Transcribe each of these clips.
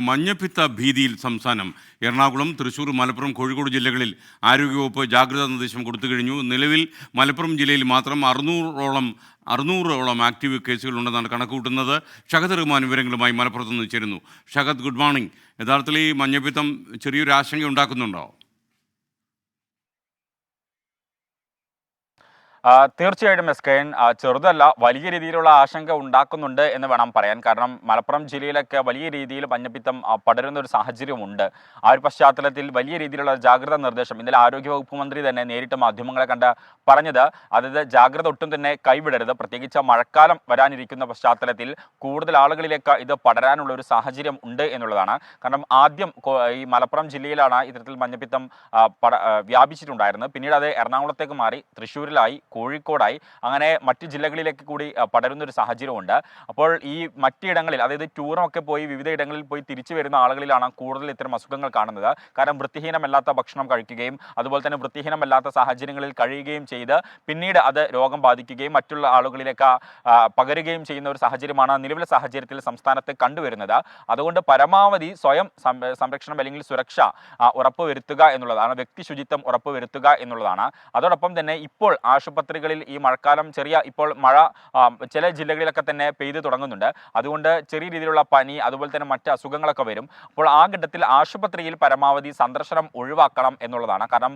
മഞ്ഞപ്പിത്ത ഭീതിയിൽ സംസ്ഥാനം. എറണാകുളം തൃശൂർ മലപ്പുറം കോഴിക്കോട് ജില്ലകളിൽ ആരോഗ്യവകുപ്പ് ജാഗ്രതാ നിർദ്ദേശം കൊടുത്തു കഴിഞ്ഞു. നിലവിൽ മലപ്പുറം ജില്ലയിൽ മാത്രം അറുന്നൂറോളം അറുന്നൂറോളം ആക്റ്റീവ് കേസുകളുണ്ടെന്നാണ് കണക്കുകൂട്ടുന്നത്. ഷഹദ് റഹ്മാൻ വിവരങ്ങളുമായി മലപ്പുറത്ത് നിന്ന് ചേരുന്നു. Shahad good morning. യഥാർത്ഥത്തിൽ ഈ മഞ്ഞപ്പിത്തം ചെറിയൊരു ആശങ്ക ഉണ്ടാക്കുന്നുണ്ടോ ആ, തീർച്ചയായിട്ടും എസ് കെ ചെറുതല്ല വലിയ രീതിയിലുള്ള ആശങ്ക ഉണ്ടാക്കുന്നുണ്ട് എന്ന് വേണം പറയാൻ. കാരണം മലപ്പുറം ജില്ലയിലൊക്കെ വലിയ രീതിയിൽ മഞ്ഞപ്പിത്തം പടരുന്ന ഒരു സാഹചര്യമുണ്ട്. ആ ഒരു പശ്ചാത്തലത്തിൽ വലിയ രീതിയിലുള്ള ജാഗ്രതാ നിർദ്ദേശം ഇന്നലെ ആരോഗ്യവകുപ്പ് മന്ത്രി തന്നെ നേരിട്ട് മാധ്യമങ്ങളെ കണ്ട് പറഞ്ഞത്. അതായത് ജാഗ്രത ഒട്ടും തന്നെ കൈവിടരുത്. പ്രത്യേകിച്ച് മഴക്കാലം വരാനിരിക്കുന്ന പശ്ചാത്തലത്തിൽ കൂടുതൽ ആളുകളിലേക്ക് ഇത് പടരാനുള്ള ഒരു സാഹചര്യം ഉണ്ട് എന്നുള്ളതാണ്. കാരണം ആദ്യം ഈ മലപ്പുറം ജില്ലയിലാണ് ഇത്തരത്തിൽ മഞ്ഞപ്പിത്തം വ്യാപിച്ചിട്ടുണ്ടായിരുന്നത്. പിന്നീട് അത് എറണാകുളത്തേക്ക് മാറി തൃശ്ശൂരിലായി. കോഴിക്കോടായി അങ്ങനെ മറ്റ് ജില്ലകളിലേക്ക് കൂടി പടരുന്ന ഒരു സാഹചര്യമുണ്ട്. അപ്പോൾ ഈ മറ്റിടങ്ങളിൽ അതായത് ടൂറൊക്കെ പോയി വിവിധ ഇടങ്ങളിൽ പോയി തിരിച്ചു വരുന്ന ആളുകളിലാണ് കൂടുതൽ ഇത്തരം അസുഖങ്ങൾ കാണുന്നത്. കാരണം വൃത്തിഹീനമല്ലാത്ത ഭക്ഷണം കഴിക്കുകയും അതുപോലെ തന്നെ വൃത്തിഹീനമല്ലാത്ത സാഹചര്യങ്ങളിൽ കഴിയുകയും ചെയ്ത് പിന്നീട് അത് രോഗം ബാധിക്കുകയും മറ്റുള്ള ആളുകളിലേക്ക് പകരുകയും ചെയ്യുന്ന ഒരു സാഹചര്യമാണ് നിലവിലെ സാഹചര്യത്തിൽ സംസ്ഥാനത്ത് കണ്ടുവരുന്നത്. അതുകൊണ്ട് പരമാവധി സ്വയം സംരക്ഷണം അല്ലെങ്കിൽ സുരക്ഷ ഉറപ്പുവരുത്തുക എന്നുള്ളതാണ് വ്യക്തി ശുചിത്വം ഉറപ്പുവരുത്തുക എന്നുള്ളതാണ്. അതോടൊപ്പം തന്നെ ഇപ്പോൾ ആശുപത്രികളിൽ ഈ മഴക്കാലം ചെറിയ ഇപ്പോൾ മഴ ചില ജില്ലകളിലൊക്കെ തന്നെ പെയ്തു തുടങ്ങുന്നുണ്ട്. അതുകൊണ്ട് ചെറിയ രീതിയിലുള്ള പനി അതുപോലെ തന്നെ മറ്റ് അസുഖങ്ങളൊക്കെ വരും. അപ്പോൾ ആ ഘട്ടത്തിൽ ആശുപത്രിയിൽ പരമാവധി സന്ദർശനം ഒഴിവാക്കണം എന്നുള്ളതാണ്. കാരണം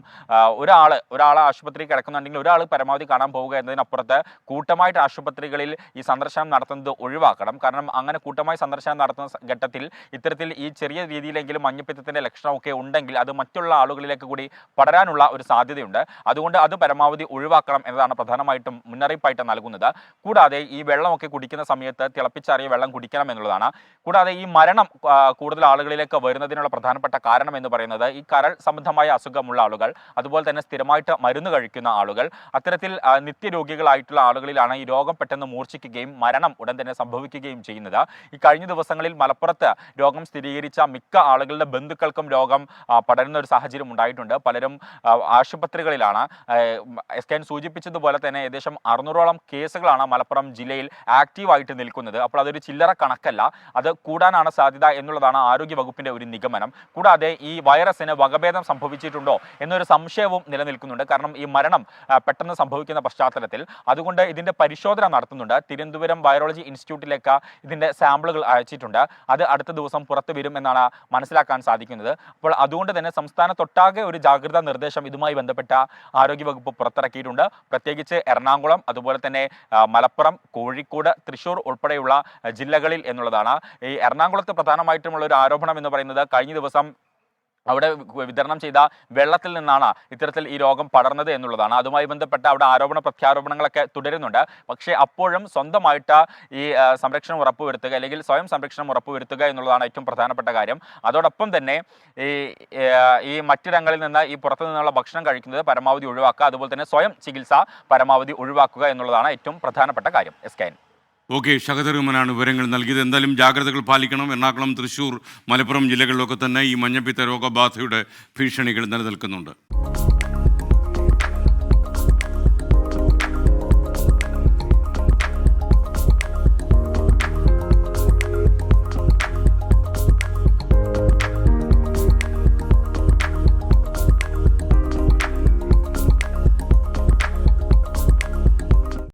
ഒരാൾ ഒരാൾ ആശുപത്രിയിൽ കിടക്കുന്നുണ്ടെങ്കിൽ ഒരാൾ പരമാവധി കാണാൻ പോവുക എന്നതിനപ്പുറത്ത് കൂട്ടമായിട്ട് ആശുപത്രികളിൽ ഈ സന്ദർശനം നടത്തുന്നത് ഒഴിവാക്കണം. കാരണം അങ്ങനെ കൂട്ടമായി സന്ദർശനം നടത്തുന്ന ഘട്ടത്തിൽ ഇത്തരത്തിൽ ഈ ചെറിയ രീതിയിലെങ്കിലും മഞ്ഞപ്പിത്തത്തിന്റെ ലക്ഷണമൊക്കെ ഉണ്ടെങ്കിൽ അത് മറ്റുള്ള ആളുകളിലേക്ക് കൂടി പടരാനുള്ള ഒരു സാധ്യതയുണ്ട്. അതുകൊണ്ട് അത് പരമാവധി ഒഴിവാക്കണം എന്നതാണ് പ്രധാനമായിട്ടും മുന്നറിയിപ്പായിട്ട് നൽകുന്നത്. കൂടാതെ ഈ വെള്ളമൊക്കെ കുടിക്കുന്ന സമയത്ത് തിളപ്പിച്ചാറിയ വെള്ളം കുടിക്കണം എന്നുള്ളതാണ്. കൂടാതെ ഈ മരണം കൂടുതൽ ആളുകളിലേക്ക് വരുന്നതിനുള്ള പ്രധാനപ്പെട്ട കാരണം എന്ന് പറയുന്നത് ഈ കരൾ സംബന്ധമായ അസുഖമുള്ള ആളുകൾ അതുപോലെ തന്നെ സ്ഥിരമായിട്ട് മരുന്ന് കഴിക്കുന്ന ആളുകൾ അത്തരത്തിൽ നിത്യരോഗികളായിട്ടുള്ള ആളുകളിലാണ് ഈ രോഗം പെട്ടെന്ന് മൂർച്ഛിക്കുകയും മരണം ഉടൻ തന്നെ സംഭവിക്കുകയും ചെയ്യുന്നത്. ഈ കഴിഞ്ഞ ദിവസങ്ങളിൽ മലപ്പുറത്ത് രോഗം സ്ഥിരീകരിച്ച മിക്ക ആളുകളുടെ ബന്ധുക്കൾക്കും രോഗം പടരുന്ന ഒരു സാഹചര്യം ഉണ്ടായിട്ടുണ്ട്. പലരും ആശുപത്രികളിലാണ് എസ് കെ എൻ സൂചിപ്പിച്ചതുപോലെ തന്നെ ഏകദേശം അറുന്നൂറോളം കേസുകളാണ് മലപ്പുറം ജില്ലയിൽ ആക്റ്റീവായിട്ട് നിൽക്കുന്നത്. അപ്പോൾ അതൊരു ചില്ലറ കണക്കല്ല. അത് കൂടാനാണ് സാധ്യത എന്നുള്ളതാണ് ആരോഗ്യ വകുപ്പിന്റെ ഒരു നിഗമനം. കൂടാതെ ഈ വൈറസിന് വകഭേദം സംഭവിച്ചിട്ടുണ്ടോ എന്നൊരു സംശയവും നിലനിൽക്കുന്നുണ്ട്. കാരണം ഈ മരണം പെട്ടെന്ന് സംഭവിക്കുന്ന പശ്ചാത്തലത്തിൽ. അതുകൊണ്ട് ഇതിന്റെ പരിശോധന നടത്തുന്നുണ്ട്. തിരുവനന്തപുരം വൈറോളജി ഇൻസ്റ്റിറ്റ്യൂട്ടിലേക്ക് ഇതിന്റെ സാമ്പിളുകൾ അയച്ചിട്ടുണ്ട്. അത് അടുത്ത ദിവസം പുറത്തു വരും എന്നാണ് മനസ്സിലാക്കാൻ സാധിക്കുന്നത്. അപ്പോൾ അതുകൊണ്ട് തന്നെ സംസ്ഥാനത്തൊട്ടാകെ ഒരു ജാഗ്രതാ നിർദ്ദേശം ഇതുമായി ബന്ധപ്പെട്ട ആരോഗ്യ വകുപ്പ് പുറത്തിറക്കിയിട്ടുണ്ട്. പ്രത്യേകിച്ച് എറണാകുളം അതുപോലെ തന്നെ മലപ്പുറം കോഴിക്കോട് തൃശ്ശൂർ ഉൾപ്പെടെയുള്ള ജില്ലകളിൽ എന്നുള്ളതാണ്. ഈ എറണാകുളത്ത് പ്രധാനമായിട്ടുമുള്ള ഒരു ആരോപണം എന്ന് പറയുന്നത് കഴിഞ്ഞ ദിവസം അവിടെ വിതരണം ചെയ്ത വെള്ളത്തിൽ നിന്നാണ് ഇത്തരത്തിൽ ഈ രോഗം പടർന്നത് എന്നുള്ളതാണ്. അതുമായി ബന്ധപ്പെട്ട അവിടെ ആരോപണ പ്രത്യാരോപണങ്ങളൊക്കെ തുടരുന്നുണ്ട്. പക്ഷേ അപ്പോഴും സ്വന്തമായിട്ട് ഈ സംരക്ഷണം ഉറപ്പുവരുത്തുക അല്ലെങ്കിൽ സ്വയം സംരക്ഷണം ഉറപ്പുവരുത്തുക എന്നുള്ളതാണ് ഏറ്റവും പ്രധാനപ്പെട്ട കാര്യം. അതോടൊപ്പം തന്നെ ഈ ഈ മറ്റിടങ്ങളിൽ നിന്ന് ഈ പുറത്തു നിന്നുള്ള ഭക്ഷണം കഴിക്കുന്നത് പരമാവധി ഒഴിവാക്കുക അതുപോലെ തന്നെ സ്വയം ചികിത്സ പരമാവധി ഒഴിവാക്കുക എന്നുള്ളതാണ് ഏറ്റവും പ്രധാനപ്പെട്ട കാര്യം. S K N. Okay Shahad റഹ്മാനാണ് വിവരങ്ങൾ നൽകിയത്. എന്തായാലും ജാഗ്രതകൾ പാലിക്കണം. എറണാകുളം തൃശ്ശൂർ മലപ്പുറം ജില്ലകളിലൊക്കെ തന്നെ ഈ മഞ്ഞപ്പിത്ത രോഗബാധയുടെ ഭീഷണികൾ നിലനിൽക്കുന്നുണ്ട്.